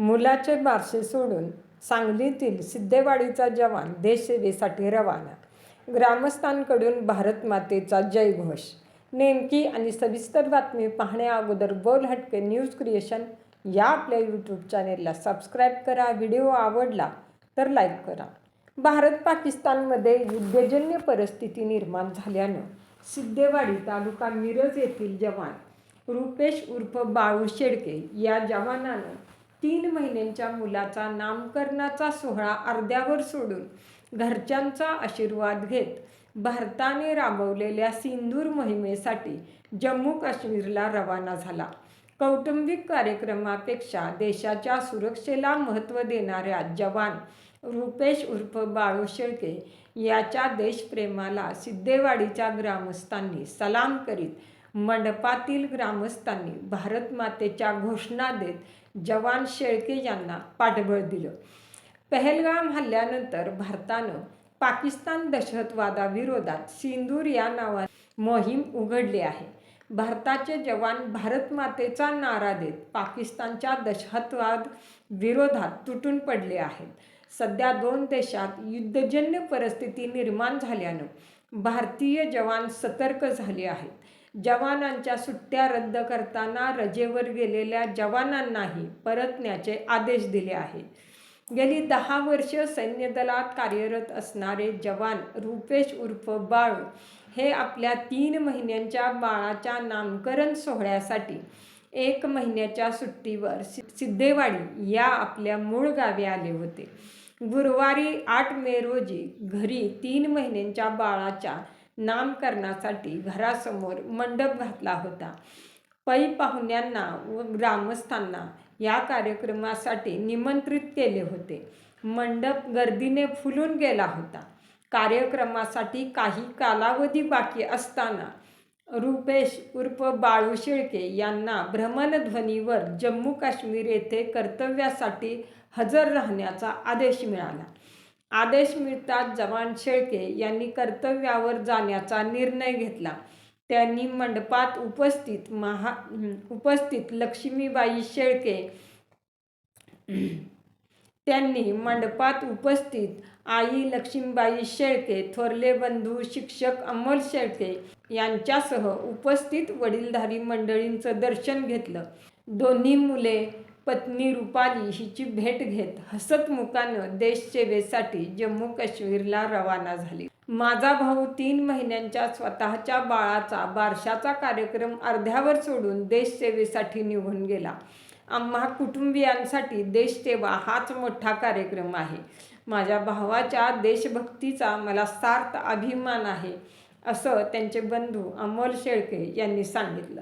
मुलाचे बारसे सोडून सांगलीतील सिद्धेवाडीचा जवान देशसेवेसाठी रवाना. ग्रामस्थांकडून भारत मातेचा जयघोष. नेमकी आणि सविस्तर बातमी पाहण्याअगोदर बोल हटके न्यूज क्रिएशन या आपल्या यूट्यूब चॅनेलला सबस्क्राईब करा. व्हिडिओ आवडला तर लाईक करा. भारत पाकिस्तानमध्ये युद्धजन्य परिस्थिती निर्माण झाल्यानं सिद्धेवाडी तालुका मिरज येथील जवान रुपेश उर्फ बाळू शेडके या जवानानं तीन महिन्यांच्या मुलाचा नामकरणाचा सोहळा अर्ध्यावर सोडून घरच्यांचा आशीर्वाद घेत भारताने राबवलेल्या सिंदूर मोहिमेसाठी जम्मू काश्मीरला रवाना झाला. कौटुंबिक कार्यक्रमापेक्षा देशाच्या सुरक्षेला महत्त्व देणाऱ्या जवान रुपेश उर्फ बाळू शेळके याच्या देशप्रेमाला सिद्धेवाडीच्या ग्रामस्थांनी सलाम करीत मंडपातील ग्रामस्थांनी भारतमातेच्या घोषणा देत जवान शेळके यांना पाठबळ दिलं. पहलगाम हल्ल्यानंतर भारतानं पाकिस्तान दहशतवादाविरोधात सिंदूर या नावाने मोहीम उघडली आहे. भारताचे जवान भारतमातेचा नारा देत पाकिस्तानच्या दहशतवाद विरोधात तुटून पडले आहेत. सध्या दोन देशात युद्धजन्य परिस्थिती निर्माण झाल्यानं भारतीय जवान सतर्क झाले आहेत. जवानांच्या सुट्ट्या रद्द करताना रजेवर गेलेल्या जवानांनाही परतण्याचे आदेश दिले आहेत. गेली दहा वर्ष सैन्यदलात कार्यरत असणारे जवान रुपेश उर्फ बाळू हे आपल्या तीन महिन्यांच्या बाळाच्या नामकरण सोहळ्यासाठी एक महिन्याच्या सुट्टीवर सिद्धेवाडी या आपल्या मूळ गावी आले होते. गुरुवारी आठ मे रोजी घरी तीन महिन्यांच्या बाळाच्या नामकरणासाठी घरासमोर मंडप घातला होता. पै पाहुण्यांना व ग्रामस्थांना या कार्यक्रमासाठी निमंत्रित केले होते. मंडप गर्दीने फुलून गेला होता. कार्यक्रमासाठी काही कालावधी बाकी असताना रुपेश उर्फ बाळू शेळके यांना भ्रमणध्वनीवर जम्मू काश्मीर येथे कर्तव्यासाठी हजर राहण्याचा आदेश मिळाला. आदेश मिळताच जवान शेळके यांनी कर्तव्यावर जाण्याचा निर्णय घेतला. त्यांनी मंडपात उपस्थित महा उपस्थित लक्ष्मीबाई शेळके त्यांनी मंडपात उपस्थित आई लक्ष्मीबाई शेळके थोरले बंधू शिक्षक अमोल शेळके यांच्यासह उपस्थित वडीलधारी मंडळींचं दर्शन घेतलं. दोन्ही मुले पत्नी रुपाली हिची भेट घेत हसतमुखानं देशसेवेसाठी जम्मू काश्मीरला रवाना झाली. माझा भाऊ तीन महिन्यांच्या स्वतःच्या बाळाचा बारशाचा कार्यक्रम अर्ध्यावर सोडून देशसेवेसाठी निघून गेला. आम्हा कुटुंबियांसाठी देशसेवा हाच मोठा कार्यक्रम आहे. माझ्या भावाच्या देशभक्तीचा मला सार्थ अभिमान आहे असं त्यांचे बंधू अमोल शेळके यांनी सांगितलं.